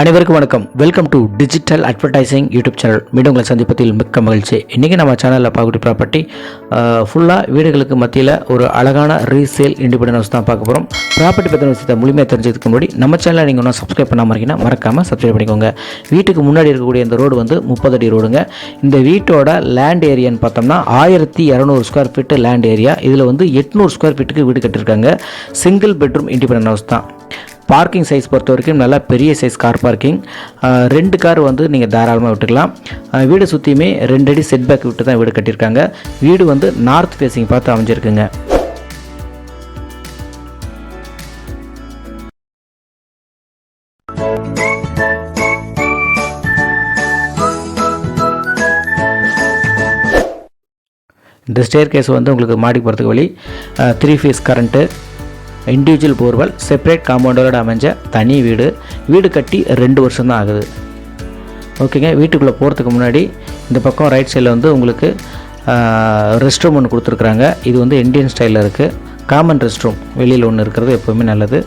அனைவருக்கும் வணக்கம். Welcome to digital advertising YouTube channel மீண்டும் உங்களை சந்திப்பதில் மிக்க மகிழ்ச்சி. இன்றைக்கி நம்ம சேனலில் பார்க்கக்கூடிய ப்ராப்பர்ட்டி ஃபுல்லாக வீடுகளுக்கு மத்தியில் ஒரு அழகான ரீசேல் இண்டிபெண்டன்ஸ் ஹவுஸ் தான் பார்க்க போகிறோம் ப்ராப்பர்ட்டி பற்றின விஷயத்தை முழுமையாக தெரிஞ்சதுக்கு முன்னாடி நம்ம சேனலை நீங்கள் ஒன்றும் சப்ஸ்கிரைப் பண்ணாமல் இருக்கீங்கன்னா மறக்காமல் சப்ஸ்கிரைப் பண்ணிக்கோங்க. வீட்டுக்கு முன்னாடி இருக்கக்கூடிய இந்த ரோடு வந்து முப்பது அடி ரோடுங்க இந்த வீட்டோட லேண்ட் ஏரியான்னு பார்த்தோம்னா ஆயிரத்தி இரநூறு ஸ்கொயர் ஃபீட்டு லேண்ட் ஏரியா இதில் வந்து எட்நூறு ஸ்கொயர் ஃபீட்டுக்கு வீடு கட்டியிருக்காங்க. சிங்கிள் பெட்ரூம் இண்டிபெண்டன்ட் ஹவுஸ் தான். பார்க்கிங் சைஸ் பொறுத்த வரைக்கும் நல்லா பெரிய சைஸ் கார் பார்க்கிங். ரெண்டு கார் வந்து நீங்கள் தாராளமாக விட்டுக்கலாம். வீடு சுற்றியுமே ரெண்டு அடி செட் பேக் விட்டு தான் வீடு கட்டியிருக்காங்க. வீடு வந்து நார்த் ஃபேஸிங் பார்த்து அமைஞ்சிருக்குங்க. இந்த ஸ்டேர் கேஸ் வந்து உங்களுக்கு மாடி போகிறதுக்கு வழி. Three phase current individual borewell separate காம்பவுண்டோட அமைஞ்ச தனி வீடு. வீடு கட்டி ரெண்டு வருஷம் தான் ஆகுது ஓகேங்க வீட்டுக்குள்ளே போகிறதுக்கு முன்னாடி இந்த பக்கம் ரைட் சைடில் வந்து உங்களுக்கு ரெஸ்ட் ரூம் ஒன்று கொடுத்துருக்குறாங்க. இது வந்து இந்தியன் ஸ்டைலில் இருக்குது காமன் ரெஸ்ட் ரூம் வெளியில் ஒன்று இருக்கிறது எப்போவுமே நல்லது.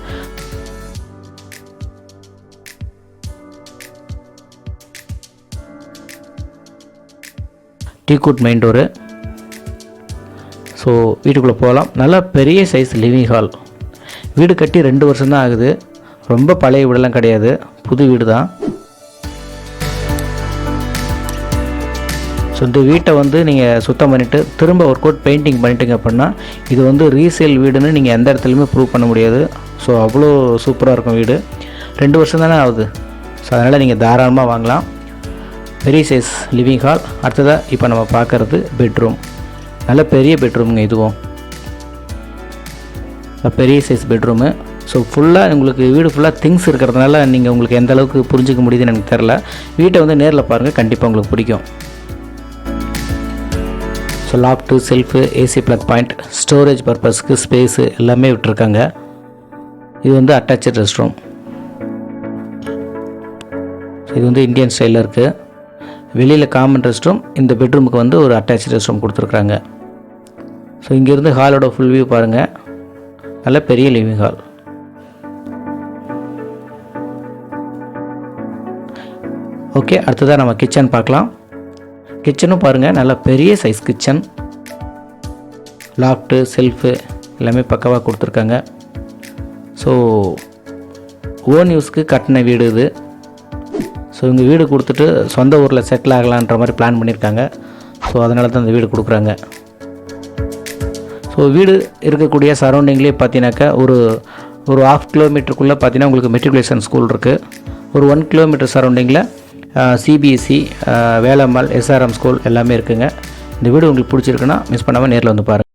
டீகூட் மெயின் டோரு ஸோ வீட்டுக்குள்ளே போகலாம். நல்லா பெரிய சைஸ் லிவிங் ஹால் வீடு கட்டி ரெண்டு வருஷம் தான் ஆகுது. ரொம்ப பழைய வீடெல்லாம் கிடையாது. புது வீடு தான் ஸோ இந்த வீட்டை வந்து நீங்கள் சுத்தம் பண்ணிவிட்டு திரும்ப ஒர்க் அவுட் பெயிண்டிங் பண்ணிட்டீங்க அப்படின்னா இது வந்து ரீசேல் வீடுன்னு நீங்கள் எந்த இடத்துலையுமே ப்ரூவ் பண்ண முடியாது. ஸோ அவ்வளோ சூப்பராக இருக்கும் வீடு. ரெண்டு வருஷம் தானே ஆகுது. ஸோ அதனால் நீங்கள் தாராளமாக வாங்கலாம். பெரிய சைஸ் லிவிங் ஹால் அடுத்ததாக இப்போ நம்ம பார்க்குறது பெட்ரூம் நல்ல பெரிய பெட்ரூமுங்க இதுவும். பெரிய சைஸ் பெட்ரூமு ஸோ ஃபுல்லாக உங்களுக்கு வீடு ஃபுல்லாக திங்ஸ் இருக்கிறதுனால நீங்கள் உங்களுக்கு எந்த அளவுக்கு புரிஞ்சிக்க முடியுதுன்னு எனக்கு தெரில வீட்டை வந்து நேரில் பாருங்கள் கண்டிப்பாக உங்களுக்கு பிடிக்கும். So loft shelf AC plug point storage பர்பஸ்க்கு ஸ்பேஸு எல்லாமே விட்டுருக்காங்க. இது வந்து அட்டாச்சு ரெஸ்ட் ரூம் இது வந்து இந்தியன் ஸ்டைலில் இருக்குது வெளியில் காமன் ரெஸ்ட் ரூம் இந்த பெட்ரூமுக்கு வந்து ஒரு அட்டாச் ரெஸ்ட் ரூம் கொடுத்துருக்குறாங்க ஸோ இங்கேருந்து ஹாலோட ஃபுல் வியூ பாருங்கள் நல்ல பெரிய லிவிங் ஹால் ஓகே அடுத்ததாக நம்ம கிச்சன் பார்க்கலாம். கிச்சனும் பாருங்கள் நல்ல பெரிய சைஸ் கிச்சன் லாஃப்ட்டு செல்ஃபு எல்லாமே பக்கவாக கொடுத்துருக்காங்க. ஸோ ஓன் யூஸ்க்கு கட்டின வீடு இது. ஸோ இவங்க வீடு கொடுத்துட்டு சொந்த ஊரில் செட்டில் ஆகலான்ற மாதிரி பிளான் பண்ணியிருக்காங்க ஸோ அதனால தான் இந்த வீடு கொடுக்குறாங்க. ஸோ வீடு இருக்கக்கூடிய சரௌண்டிங்லேயே பார்த்தீங்கன்னாக்கா ஒரு ஒரு ஆஃப் கிலோமீட்டருக்குள்ளே பார்த்தீங்கன்னா உங்களுக்கு மெட்ரிகுலேஷன் ஸ்கூல் இருக்குது ஒரு ஒன் கிலோமீட்டர் சரௌண்டிங்கில் சிபிஎஸ்சி வேலம்மாள் எஸ்ஆர்எம் ஸ்கூல் எல்லாமே இருக்குங்க. இந்த வீடு உங்களுக்கு பிடிச்சிருக்குன்னா மிஸ் பண்ணாமல் நேரில் வந்து பாருங்கள்